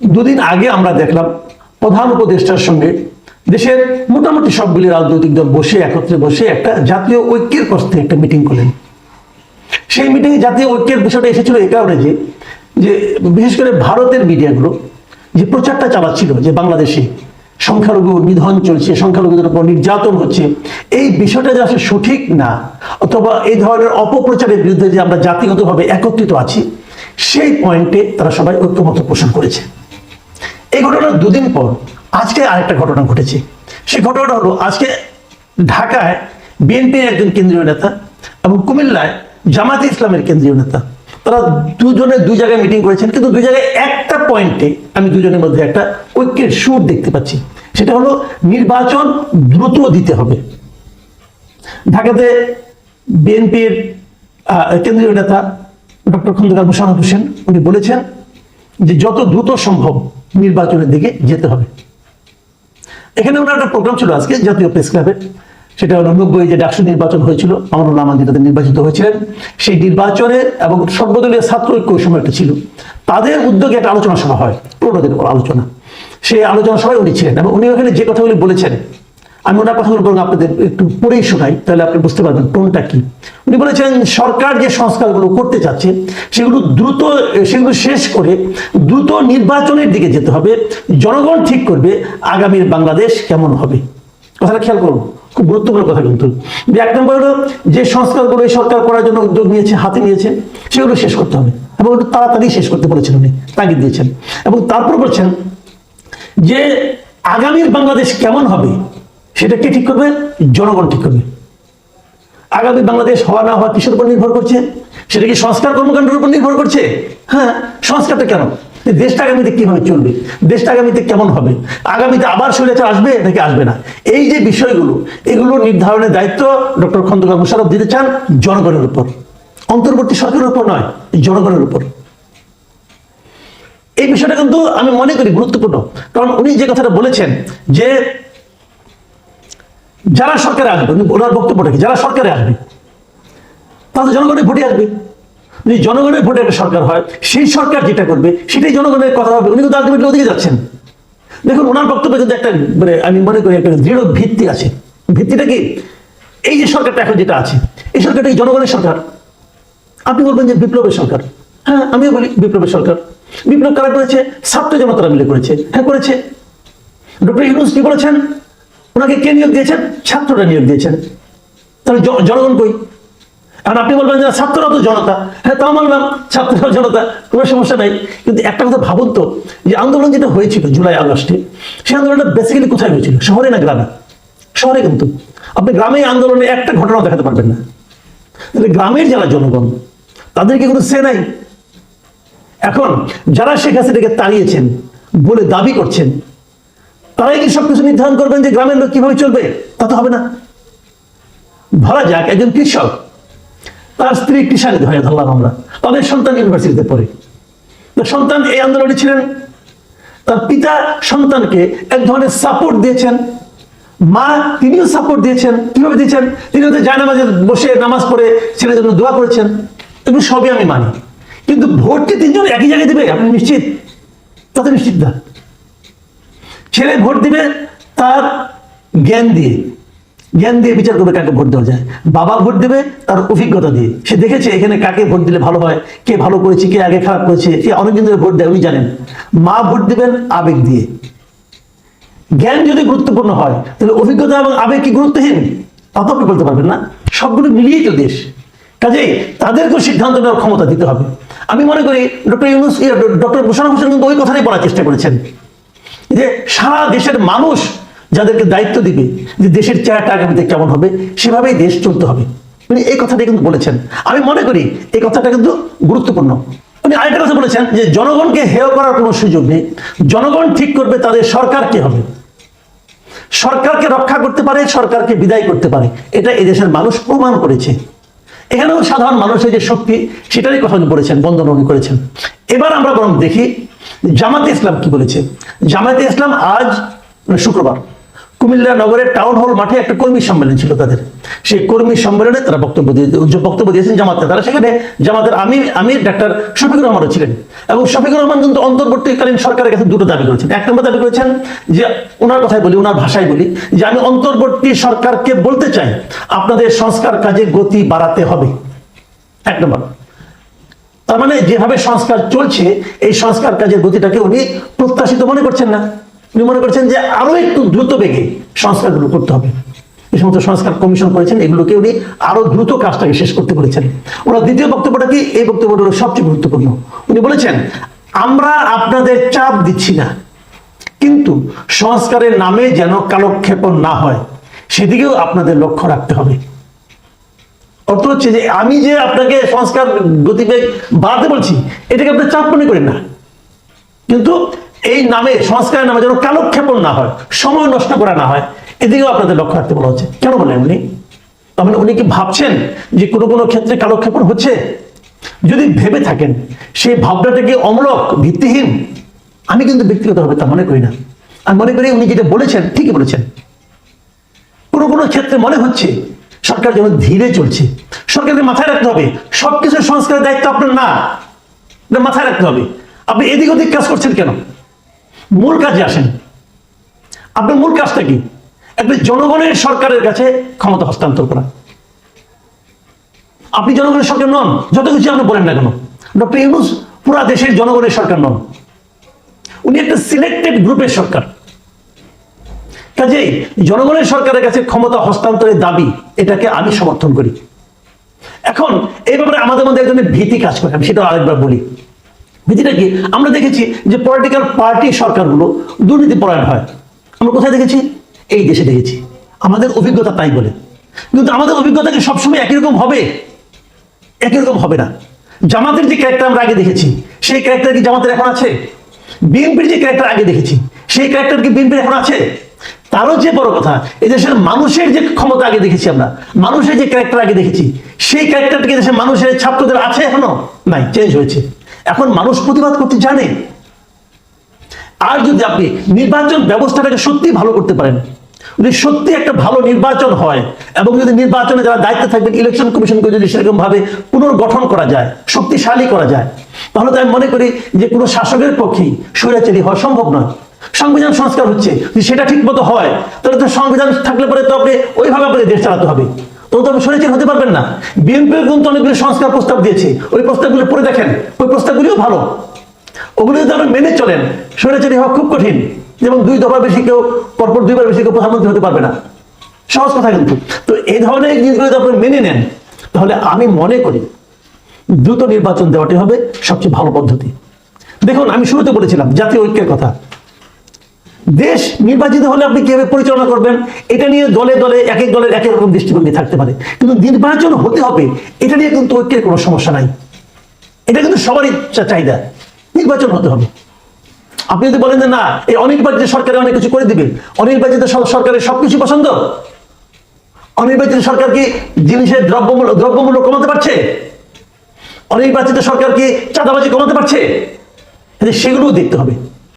দুদিন আগে আমরা দেখলাম প্রধান উপদেষ্টার সঙ্গে দেশের মোটামুটি সবগুলি রাজনৈতিক দল বসে একত্রে বসে একটা জাতীয় ঐক্যের প্রশ্নে একটা মিটিং করলেন। সেই মিটিংয়ে জাতীয় ঐক্যের বিষয়টা এসেছিল এই কারণে যে যে বিশেষ করে ভারতের মিডিয়াগুলো যে প্রচারটা চালাচ্ছিল যে বাংলাদেশে সংখ্যালঘু নিধন চলছে, সংখ্যালঘুদের উপর নির্যাতন হচ্ছে, এই বিষয়টা যে আসলে সঠিক না, অথবা এই ধরনের অপপ্রচারের বিরুদ্ধে যে আমরা জাতিগতভাবে একত্রিত আছি, সেই পয়েন্টে তারা সবাই ঐক্যমত পোষণ করেছে। এই ঘটনার দুদিন পর, আজকে আরেকটা ঘটনা ঘটেছে। সেই ঘটনাটা হলো, আজকে ঢাকায় বিএনপির একজন কেন্দ্রীয় নেতা এবং কুমিল্লায় জামাতে ইসলামের কেন্দ্রীয় নেতা, তারা দুজনে দুই জায়গায় মিটিং করেছেন, কিন্তু দুই জায়গায় একটা পয়েন্টে আমি দুজনের মধ্যে একটা ঐক্যের সুর দেখতে পাচ্ছি। সেটা হলো, নির্বাচন দ্রুত দিতে হবে। ঢাকাতে বিএনপির কেন্দ্রীয় নেতা ডক্টর খন্দকার মোশারফ হোসেন, উনি বলেছেন যে যত দ্রুত সম্ভব নির্বাচনের দিকে যেতে হবে। এখানে ওনার একটা প্রোগ্রাম ছিল আজকে, জাতীয় প্রেস ক্লাবের সেটা হলো নব্বই যে ডাকসু নির্বাচন হয়েছিল আমার যেটাতে নির্বাচিত হয়েছিলেন। সেই নির্বাচনে এবং সর্বদলীয় ছাত্র ঐক্য ওই সময় একটা ছিল। তাদের উদ্যোগে একটা আলোচনা সভা হয় দিন আলোচনা। সেই আলোচনা সভায় উনি ছিলেন এবং উনি ওখানে যে কথাগুলি বলেছেন আমি ওনার কথাগুলো বরং আপনাদের একটু পড়েই শোনাই, তাহলে আপনি বুঝতে পারবেন টোনটা কি। উনি বলেছেন, সরকার যে সংস্কারগুলো করতে চাচ্ছে, সেগুলো দ্রুত, সেগুলো শেষ করে দ্রুত নির্বাচনের দিকে যেতে হবে। জনগণ ঠিক করবে আগামীর বাংলাদেশ কেমন হবে। কথাটা খেয়াল করুন, খুব গুরুত্বপূর্ণ কথা কিন্তু। এক নম্বর হলো, যে সংস্কারগুলো এই সরকার করার জন্য উদ্যোগ নিয়েছে, হাতে নিয়েছে, সেগুলো শেষ করতে হবে। এবং একটু তাড়াতাড়ি শেষ করতে বলেছেন উনি, তাগিদ দিয়েছেন। এবং তারপর বলছেন যে, আগামীর বাংলাদেশ কেমন হবে? সেটা কে ঠিক করবে? জনগণ ঠিক করবে। আগামী বাংলাদেশ হওয়া না হওয়া কিসের উপর নির্ভর করছে? সেটা কি সংস্কার কর্মকাণ্ডের উপর নির্ভর করছে? হ্যাঁ সংস্কারটা কেন? দেশটা আগামীতে কীভাবে চলবে? দেশটা আগামীতে কেমন হবে? আগামীতে আবার স্বৈরাচার আসবে নাকি আসবে না? এই যে বিষয়গুলো, এগুলো নির্ধারণের দায়িত্ব ডক্টর খন্দকার মুশারফ দিতে চান জনগণের উপর। অন্তর্বর্তী সরকারের উপর নয়, জনগণের উপর। এই বিষয়টা কিন্তু আমি মনে করি গুরুত্বপূর্ণ। কারণ উনি যে কথাটা বলেছেন যে যারা সরকারে আসবে ওনার বক্তব্যটা কি? যারা সরকারে আসবে তাহলে জনগণের ভোটে আসবে। যদি জনগণের ভোটে একটা সরকার হয়, সেই সরকার যেটা করবে, সেটাই জনগণের কথা হবে উনি কিন্তু আলটিমেটলি ওদিকে যাচ্ছেন। দেখুন, ওনার বক্তব্যে কিন্তু একটা মানে আমি মনে করি একটা দৃঢ় ভিত্তি আছে। ভিত্তিটা কি? এই যে সরকারটা এখন যেটা আছে, এই সরকারটা কি জনগণের সরকার? আপনি বলবেন যে বিপ্লবের সরকার। হ্যাঁ আমিও বলি বিপ্লবের সরকার। বিপ্লব কারা করেছে? ছাত্র জনতারা মিলে করেছে। হ্যাঁ করেছে। ডক্টর ইউনুস কি বলেছেন? ওনাকে কে নিয়োগ দিয়েছেন? ছাত্ররা নিয়োগ দিয়েছেন। তাহলে জনগণ কই? এখন আপনি বলবেন যে ছাত্ররা তো জনতা। হ্যাঁ তাও মানলাম, ছাত্ররা জনতা, কোনো সমস্যা নাই। কিন্তু একটা কথা ভাবুন তো, যে আন্দোলন যেটা হয়েছিল জুলাই, আগস্টে, সেই আন্দোলনটা বেসিক্যালি কোথায় হয়েছিল? শহরে না গ্রামে? শহরে কিন্তু। আপনি গ্রামে আন্দোলনে একটা ঘটনাও দেখাতে পারবেন না। তাহলে গ্রামের যারা জনগণ, তাদেরকে কোনো সে নাই? এখন যারা শেখ হাসিনাকে তাড়িয়েছেন, বলে দাবি করছেন তারাই কি সবকিছু নির্ধারণ করবেন যে গ্রামের লোক কীভাবে চলবে? তা তো হবে না। ধরা যাক একজন কৃষক, তার স্ত্রী কৃষাণী ধরে ধরলাম আমরা তাদের সন্তান ইউনিভার্সিটিতে পড়ে। তো সন্তান এই আন্দোলনে ছিলেন। তার পিতা সন্তানকে এক ধরনের সাপোর্ট দিয়েছেন। মা তিনিও সাপোর্ট দিয়েছেন। কীভাবে দিয়েছেন? তিনি হয়তো জায়নামাজে বসে নামাজ পড়ে ছেলের জন্য দোয়া করেছেন। এগুলো সবই আমি মানি। কিন্তু ভোট কি তিনজন একই জায়গায় দেবে, আপনি নিশ্চিত? তাতে নিশ্চিত না। ছেলে ভোট দিবে, তার জ্ঞান দিয়ে জ্ঞান দিয়ে বিচার করবে কাকে ভোট দেওয়া যায়। বাবা ভোট দেবে তার অভিজ্ঞতা দিয়ে। সে দেখেছে এখানে কাকে ভোট দিলে ভালো হয়, কে ভালো করেছে, কে আগে খারাপ করেছে কে অনেকদিন ধরে ভোট দেয়, উনি জানেন। মা ভোট দিবেন আবেগ দিয়ে। জ্ঞান যদি গুরুত্বপূর্ণ হয়, তাহলে অভিজ্ঞতা এবং আবেগ কি গুরুত্বহীন? তা তো বলতে পারবেন না। সবগুলো মিলিয়েই তো দেশ। কাজেই তাদেরকেও সিদ্ধান্ত নেওয়ার ক্ষমতা দিতে হবে। আমি মনে করি ডক্টর ইউনুস ডক্টর মোশারফ হোসেন কিন্তু ওই কথাটাই বলার চেষ্টা করেছেন। যে সারা দেশের মানুষ যাদেরকে দায়িত্ব দিবে, যে দেশের চেহারাটা আগামীতে কেমন হবে, সেভাবেই দেশ চলতে হবে। উনি এই কথাটা কিন্তু বলেছেন। আমি মনে করি এই কথাটা কিন্তু গুরুত্বপূর্ণ। উনি আরেকটা কথা বলেছেন যে জনগণকে হেয় করার কোনো সুযোগ নেই। জনগণ ঠিক করবে তাদের সরকার কি হবে। সরকারকে রক্ষা করতে পারে, সরকারকে বিদায় করতে পারে। এটা এদেশের মানুষ প্রমাণ করেছে। এখানেও সাধারণ মানুষের যে শক্তি, সেটারই কথা বলেছেন বন্দনা উনি করেছেন। এবার আমরা বরং দেখি জামাতে ইসলাম কি বলেছে? জামাতে ইসলাম আজ শুক্রবার। কুমিল্লা নগরের টাউন হল মাঠে একটা কর্মী সম্মেলন ছিল তাদের। সেই কর্মী সম্মেলনে তারা বক্তব্য দিয়ে বক্তব্য দিয়েছেন জামাতে। তারা সেখানে জামাতের আমি আমি ডাক্তার শফিকুর রহমানও ছিলেন। এবং শফিকুর রহমান কিন্তু অন্তর্বর্তীকালীন সরকারের কাছে দুটো দাবি করেছেন। এক নম্বর দাবি করেছেন যে, ওনার কথাই বলি, ওনার ভাষায় বলি, যে আমি অন্তর্বর্তী সরকারকে বলতে চাই, আপনাদের সংস্কার কাজে গতি বাড়াতে হবে। এক নম্বর। তার মানে যেভাবে সংস্কার চলছে, এই সংস্কার কাজের গতিটাকে উনি প্রত্যাশিত মনে করছেন না। উনি মনে করছেন যে আরও একটু দ্রুত বেগে সংস্কারগুলো করতে হবে। এই সমস্ত সংস্কার কমিশন করেছেন, এগুলোকে উনি আরও দ্রুত কাজটাকে শেষ করতে বলেছেন। ওনার দ্বিতীয় বক্তব্যটা কি? এই বক্তব্যটা সবচেয়ে গুরুত্বপূর্ণ। উনি বলেছেন, আমরা আপনাদের চাপ দিচ্ছি না, কিন্তু সংস্কারের নামে যেন কালক্ষেপণ না হয়, সেদিকেও আপনাদের লক্ষ্য রাখতে হবে। অর্থ হচ্ছে যে আমি যে আপনাকে সংস্কার গতিবেগ বাড়াতে বলছি, এটাকে আপনি চাপ মনে করেন না। কিন্তু এই নামে, সংস্কারের নামে যেন কালক্ষেপণ না হয়, সময় নষ্ট করা না হয়, এদিকেও আপনাদের লক্ষ্য রাখতে বলা হচ্ছে। কেন বলেন উনি? মানে উনি কি ভাবছেন যে কোনো কোনো ক্ষেত্রে কালক্ষেপণ হচ্ছে? যদি ভেবে থাকেন, সেই ভাবনাটা কি অমূলক, ভিত্তিহীন? আমি কিন্তু ব্যক্তিগতভাবে তা মনে করি না। আমি মনে করি উনি যেটা বলেছেন, ঠিকই বলেছেন। কোনো কোনো ক্ষেত্রে মনে হচ্ছে সরকার যেন ধীরে চলছে, সরকারকে মাথায় রাখতে হবে সবকিছু সংস্কারের দায়িত্ব আপনার না মাথায় রাখতে হবে। আপনি এদিক ওদিক কাজ করছেন কেন? মূল কাজে আসেন। আপনার মূল কাজটা কি? একটা জনগণের সরকারের কাছে ক্ষমতা হস্তান্তর করা। আপনি জনগণের সরকার নন, যত কিছু আপনি বলেন না কেন। ডক্টর ইউনুস পুরা দেশের জনগণের সরকার নন। উনি একটা সিলেক্টেড গ্রুপের সরকার। কাজেই জনগণের সরকারের কাছে ক্ষমতা হস্তান্তরের দাবি, এটাকে আমি সমর্থন করি। এখন এই ব্যাপারে আমাদের মধ্যে একজনের ভীতি কাজ করে, আমি সেটা আরেকবার বলি। ভীতিটা কি? আমরা দেখেছি যে পলিটিক্যাল পার্টি সরকারগুলো দুর্নীতি পরায়ণ হয়। আমরা কোথায় দেখেছি? এই দেশে দেখেছি। আমাদের অভিজ্ঞতা তাই বলে। কিন্তু আমাদের অভিজ্ঞতা কি সবসময় একই রকম হবে? একই রকম হবে না। জামাতের যে ক্যারেক্টার আমরা আগে দেখেছি, সেই ক্যারেক্টার কি জামাতের এখন আছে? বিএনপির যে ক্যারেক্টার আগে দেখেছি, সেই ক্যারেক্টার কি বিএনপির এখন আছে? তারও যে বড় কথা এদেশের মানুষের যে ক্ষমতা আগে দেখেছি আমরা, মানুষের যে ক্যারেক্টার আগে দেখেছি, সেই ক্যারেক্টারটা কি দেশের মানুষের ছাত্রদের আছে এখনও? নাই চেঞ্জ হয়েছে। এখন মানুষ প্রতিবাদ করতে জানে। আর যদি আপনি নির্বাচন ব্যবস্থাটাকে সত্যি ভালো করতে পারেন, যদি সত্যি একটা ভালো নির্বাচন হয়, এবং যদি নির্বাচনে যারা দায়িত্বে থাকবেন ইলেকশন কমিশনকে যদি সেরকম ভাবে পুনর্গঠন করা যায়, শক্তিশালী করা যায়, তাহলে তো আমি মনে করি যে কোনো শাসকের পক্ষেই স্বৈরাচারী হওয়া সম্ভব নয়। সংবিধান সংস্কার হচ্ছে, যদি সেটা ঠিক মতো হয়, তাহলে তো সংবিধান থাকলে পরে তো আপনি ওইভাবে আপনাকে দেশ চালাতে হবে। তখন তো আপনি স্বৈরাচারী হতে পারবেন না। বিএনপি কিন্তু অনেকগুলো সংস্কার প্রস্তাব দিয়েছে। ওই প্রস্তাবগুলো পড়ে দেখেন, ওই প্রস্তাবগুলিও ভালো। ওগুলো যদি আপনি মেনে চলেন স্বৈরাচারী হওয়া খুব কঠিন। যেমন দুই দফা বেশি কেউ, পরপর দুইবার বেশি কেউ প্রধানমন্ত্রী হতে পারবে না। সহজ কথা কিন্তু। তো এই ধরনের জিনিসগুলো যদি আপনি মেনে নেন, তাহলে আমি মনে করি দ্রুত নির্বাচন দেওয়াটি হবে সবচেয়ে ভালো পদ্ধতি। দেখুন, আমি শুরুতে বলেছিলাম জাতীয় ঐক্যের কথা। দেশ নির্বাচিত হলে আপনি কীভাবে পরিচালনা করবেন? এটা নিয়ে দলে দলে এক এক দলের এক এক রকম দৃষ্টিভঙ্গি থাকতে পারে। কিন্তু নির্বাচন হতে হবে, এটা নিয়ে কিন্তু ঐক্যের কোনো সমস্যা নাই। এটা কিন্তু সবারই চাহিদা। নির্বাচন হতে হবে। আপনি যদি বলেন যে না, এই অনির্বাচিত সরকারে অনেক কিছু করে দিবে, অনির্বাচিত সর- সরকারের সবকিছু পছন্দ? অনির্বাচিত সরকার কি জিনিসের দ্রব্যমূল্য দ্রব্যমূল্য কমাতে পারছে? অনির্বাচিত সরকার কি চাঁদাবাজি কমাতে পারছে? সেগুলোও দেখতে হবে।